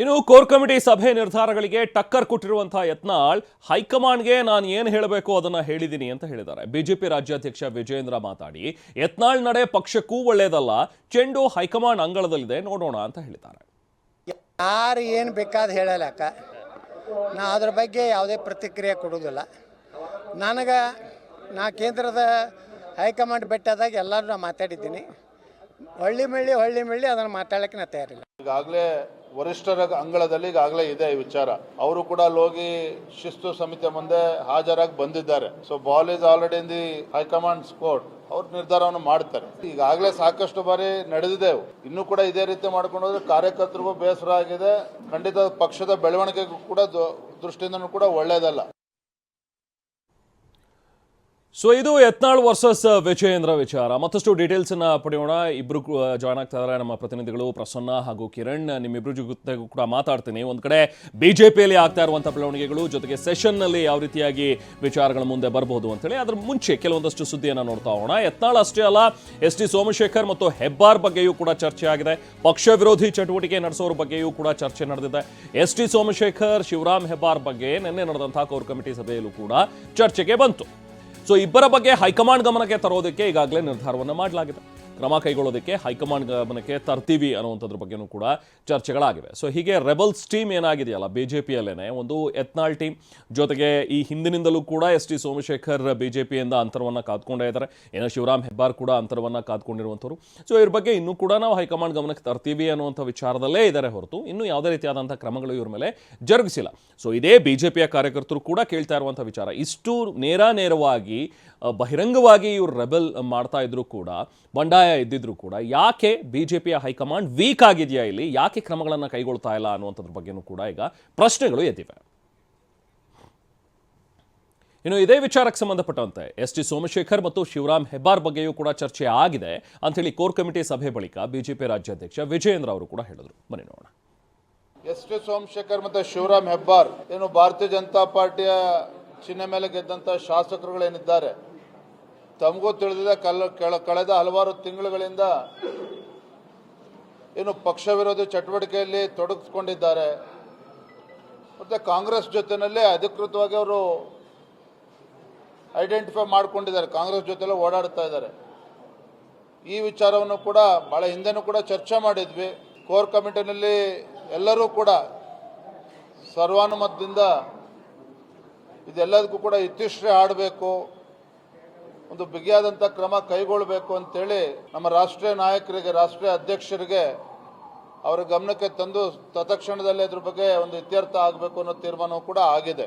ಇನ್ನು core committee ಸಭೆ ನಿರ್ಧಾರಗಳಿಗೆ ಟಕ್ಕರ್ ಕೊಟ್ಟಿರುವಂತಹ ಯತ್ನಾಳ್, ಹೈಕಮಾಂಡ್ಗೆ ನಾನು ಏನು ಹೇಳಬೇಕು ಅದನ್ನು ಹೇಳಿದ್ದೀನಿ ಅಂತ ಹೇಳಿದ್ದಾರೆ. ಬಿಜೆಪಿ ರಾಜ್ಯಾಧ್ಯಕ್ಷ ವಿಜೇಂದ್ರ ಮಾತಾಡಿ, ಯತ್ನಾಳ್ ನಡೆ ಪಕ್ಷಕ್ಕೂ ಒಳ್ಳೆಯದಲ್ಲ ಚೆಂಡು ಹೈಕಮಾಂಡ್ ಅಂಗಳದಲ್ಲಿದೆ, ನೋಡೋಣ ಅಂತ ಹೇಳಿದ್ದಾರೆ. ಯಾರು ಏನು ಬೇಕಾದ ಹೇಳಲಕ್ಕ ನಾ ಅದ್ರ ಬಗ್ಗೆ ಯಾವುದೇ ಪ್ರತಿಕ್ರಿಯೆ ಕೊಡುವುದಿಲ್ಲ. ನನಗೆ ನಾ ಕೇಂದ್ರದ ಹೈಕಮಾಂಡ್ ಬೆಟ್ಟದಾಗ ಎಲ್ಲರೂ ನಾ ಮಾತಾಡಿದ್ದೀನಿ. ಹೊಳ್ಳಿ ಮಳ್ಳಿ ಹೊಳ್ಳಿ ಮಳ್ಳಿ ಅದನ್ನು ಮಾತಾಡಕ್ಕೆ ನಾ ತಯಾರಿಲ್ಲ. ಈಗಾಗಲೇ ವರಿಷ್ಠರ ಅಂಗಳದಲ್ಲಿ ಈಗಾಗಲೇ ಇದೆ ಈ ವಿಚಾರ. ಅವರು ಕೂಡ ಅಲ್ಲಿ ಹೋಗಿ ಶಿಸ್ತು ಸಮಿತಿ ಮುಂದೆ ಹಾಜರಾಗಿ ಬಂದಿದ್ದಾರೆ. So ball is already in the high command court ಅವ್ರು ನಿರ್ಧಾರವನ್ನು ಮಾಡ್ತಾರೆ. ಈಗಾಗಲೇ ಸಾಕಷ್ಟು ಬಾರಿ ನಡೆದಿದೆ ಇನ್ನು ಕೂಡ ಇದೇ ರೀತಿ ಮಾಡ್ಕೊಂಡು ಹೋದ್ರೆ ಕಾರ್ಯಕರ್ತರಿಗೂ ಬೇಸರ ಆಗಿದೆ. ಖಂಡಿತ ಪಕ್ಷದ ಬೆಳವಣಿಗೆಗೂ ಕೂಡ ದೃಷ್ಟಿಯಿಂದ ದೃಷ್ಟಿಯಿಂದನೂ ಕೂಡ ಒಳ್ಳೆಯದಲ್ಲ ಸೊ ಇದು ಯತ್ನಾಳ್ ವರ್ಸಸ್ ವಿಜಯೇಂದ್ರ ವಿಚಾರ. ಮತ್ತಷ್ಟು ಡೀಟೇಲ್ಸ್ ಅನ್ನ ಪಡೆಯೋಣ. ಇಬ್ರು ಜಾಯ್ನ್ ಆಗ್ತಾ ಇದ್ದಾರೆ ನಮ್ಮ ಪ್ರತಿನಿಧಿಗಳು ಪ್ರಸನ್ನ ಹಾಗೂ ಕಿರಣ್. ನಿಮ್ಮಿಬ್ರು ಜೊತೆಗೂ ಕೂಡ ಮಾತಾಡ್ತೀನಿ. ಒಂದು ಕಡೆ ಬಿಜೆಪಿಯಲ್ಲಿ ಆಗ್ತಾ ಇರುವಂತಹ ಬೆಳವಣಿಗೆಗಳು, ಜೊತೆಗೆ ಸೆಷನ್ನಲ್ಲಿ ಯಾವ ರೀತಿಯಾಗಿ ವಿಚಾರಗಳ ಮುಂದೆ ಬರಬಹುದು ಅಂತೇಳಿ ಅದ್ರ ಮುಂಚೆ ಕೆಲವೊಂದಷ್ಟು ಸುದ್ದಿಯನ್ನ ನೋಡ್ತಾ ಹೋಗೋಣ. ಯತ್ನಾಳ್ ಅಷ್ಟೇ ಅಲ್ಲ, ಎಸ್ ಟಿ ಸೋಮಶೇಖರ್ ಮತ್ತು ಹೆಬ್ಬಾರ್ ಬಗ್ಗೆಯೂ ಕೂಡ ಚರ್ಚೆ ಆಗಿದೆ. ಪಕ್ಷ ವಿರೋಧಿ ಚಟುವಟಿಕೆ ನಡೆಸೋರ ಬಗ್ಗೆಯೂ ಕೂಡ ಚರ್ಚೆ ನಡೆದಿದೆ. ಎಸ್ ಟಿ ಸೋಮಶೇಖರ್, ಶಿವರಾಮ್ ಹೆಬ್ಬಾರ್ ಬಗ್ಗೆ ನಿನ್ನೆ ನಡೆದಂತಹ ಕೋರ್ ಕಮಿಟಿ ಸಭೆಯಲ್ಲೂ ಕೂಡ ಚರ್ಚೆಗೆ ಬಂತು. ಸೊ ಇಬ್ಬರ ಬಗ್ಗೆ ಹೈಕಮಾಂಡ್ ಗಮನಕ್ಕೆ ತರೋದಕ್ಕೆ ಈಗಾಗಲೇ ನಿರ್ಧಾರವನ್ನು ಮಾಡಲಾಗಿದೆ. ಕ್ರಮ ಕೈಗೊಳ್ಳೋದಕ್ಕೆ ಹೈಕಮಾಂಡ್ ಗಮನಕ್ಕೆ ತರ್ತೀವಿ ಅನ್ನುವಂಥದ್ರ ಬಗ್ಗೆನೂ ಕೂಡ ಚರ್ಚೆಗಳಾಗಿವೆ. ಸೊ ಹೀಗೆ ರೆಬಲ್ಸ್ ಟೀಮ್ ಏನಾಗಿದೆಯಲ್ಲ ಬಿ ಜೆ ಪಿಯಲ್ಲೇನೆ ಒಂದು ಯತ್ನಾಳ್ ಟೀಮ್. ಜೊತೆಗೆ ಈ ಹಿಂದಿನಿಂದಲೂ ಕೂಡ S T Somashekar B J ಪಿಯಿಂದ ಅಂತರವನ್ನು ಕಾದ್ಕೊಂಡೇ ಇದ್ದಾರೆ. ಏನೋ ಶಿವರಾಮ್ ಹೆಬ್ಬಾರ್ ಕೂಡ ಅಂತರವನ್ನು ಕಾದ್ಕೊಂಡಿರುವಂಥವ್ರು. ಸೊ ಇವ್ರ ಬಗ್ಗೆ ಇನ್ನೂ ಕೂಡ ನಾವು ಹೈಕಮಾಂಡ್ ಗಮನಕ್ಕೆ ತರ್ತೀವಿ ಅನ್ನುವಂಥ ವಿಚಾರದಲ್ಲೇ ಇದ್ದಾರೆ ಹೊರತು ಇನ್ನೂ ಯಾವುದೇ ರೀತಿಯಾದಂಥ ಕ್ರಮಗಳು ಇವ್ರ ಮೇಲೆ ಜರುಗಿಸಿಲ್ಲ. ಸೊ ಇದೇ ಬಿ ಜೆ ಪಿಯ ಕಾರ್ಯಕರ್ತರು ಕೂಡ ಕೇಳ್ತಾ ಇರುವಂಥ ವಿಚಾರ. ಇಷ್ಟು ನೇರ ನೇರವಾಗಿ ಬಹಿರಂಗವಾಗಿ ಇವರು ರೆಬೆಲ್ ಮಾಡ್ತಾ ಇದ್ರು ಕೂಡ, ಬಂಡಾಯ ಇದ್ದಿದ್ರು ಕೂಡ ಯಾಕೆ ಬಿಜೆಪಿಯ ಹೈಕಮಾಂಡ್ ವೀಕ್ ಆಗಿದೆಯಾ ಇಲ್ಲಿ? ಯಾಕೆ ಕ್ರಮಗಳನ್ನು ಕೈಗೊಳ್ತಾ ಇಲ್ಲ ಅನ್ನುವಂಥದ್ರ ಬಗ್ಗೆನೂ ಕೂಡ ಈಗ ಪ್ರಶ್ನೆಗಳು ಎದ್ದಿವೆ. ಇನ್ನು ಇದೇ ವಿಚಾರಕ್ಕೆ ಸಂಬಂಧಪಟ್ಟಂತೆ ಎಸ್ ಟಿ ಸೋಮಶೇಖರ್ ಮತ್ತು ಶಿವರಾಮ್ ಹೆಬ್ಬಾರ್ ಬಗ್ಗೆಯೂ ಕೂಡ ಚರ್ಚೆ ಆಗಿದೆ ಅಂಥೇಳಿ ಕೋರ್ ಕಮಿಟಿ ಸಭೆ ಬಳಿಕ ಬಿಜೆಪಿ ರಾಜ್ಯಾಧ್ಯಕ್ಷ ವಿಜಯೇಂದ್ರ ಅವರು ಕೂಡ ಹೇಳಿದರು. ಬನ್ನಿ ನೋಡೋಣ. ಎಸ್ ಟಿ ಸೋಮಶೇಖರ್ ಮತ್ತು ಶಿವರಾಮ್ ಹೆಬ್ಬಾರ್, ಏನು ಭಾರತೀಯ ಜನತಾ ಪಾರ್ಟಿಯ ಚಿಹ್ನೆ ಮೇಲೆ ಗೆದ್ದಂಥ ಶಾಸಕರುಗಳೇನಿದ್ದಾರೆ? ತಮಗೂ ತಿಳಿದಿದೆ, ಕಲ್, ಕೆಳ, ಕಳೆದ ಹಲವಾರು ತಿಂಗಳುಗಳಿಂದ ಏನು ಪಕ್ಷ ವಿರೋಧಿ ಚಟುವಟಿಕೆಯಲ್ಲಿ ತೊಡಗಿಸ್ಕೊಂಡಿದ್ದಾರೆ. ಮತ್ತು ಕಾಂಗ್ರೆಸ್ ಜೊತೆಯಲ್ಲಿ ಅಧಿಕೃತವಾಗಿ ಅವರು ಐಡೆಂಟಿಫೈ ಮಾಡ್ಕೊಂಡಿದ್ದಾರೆ, ಕಾಂಗ್ರೆಸ್ ಜೊತೆಲ್ಲ ಓಡಾಡ್ತಾ ಇದ್ದಾರೆ. ಈ ವಿಚಾರವನ್ನು ಕೂಡ ಭಾಳ ಹಿಂದೆನೂ ಕೂಡ ಚರ್ಚೆ ಮಾಡಿದ್ವಿ. ಕೋರ್ ಕಮಿಟಿನಲ್ಲಿ ಎಲ್ಲರೂ ಕೂಡ ಸರ್ವಾನುಮತದಿಂದ ಇದೆಲ್ಲದಕ್ಕೂ ಕೂಡ ಇತಿಶ್ರೀ ಆಡಬೇಕು. ಒಂದು ಬಿಗಿಯಾದಂಥ ಕ್ರಮ ಕೈಗೊಳ್ಳಬೇಕು ಅಂತೇಳಿ ನಮ್ಮ ರಾಷ್ಟ್ರೀಯ ನಾಯಕರಿಗೆ, ರಾಷ್ಟ್ರೀಯ ಅಧ್ಯಕ್ಷರಿಗೆ ಅವರ ಗಮನಕ್ಕೆ ತಂದು ತತ್ಕ್ಷಣದಲ್ಲಿ ಅದ್ರ ಬಗ್ಗೆ ಒಂದು ಇತ್ಯರ್ಥ ಆಗಬೇಕು ಅನ್ನೋ ತೀರ್ಮಾನವೂ ಕೂಡ ಆಗಿದೆ.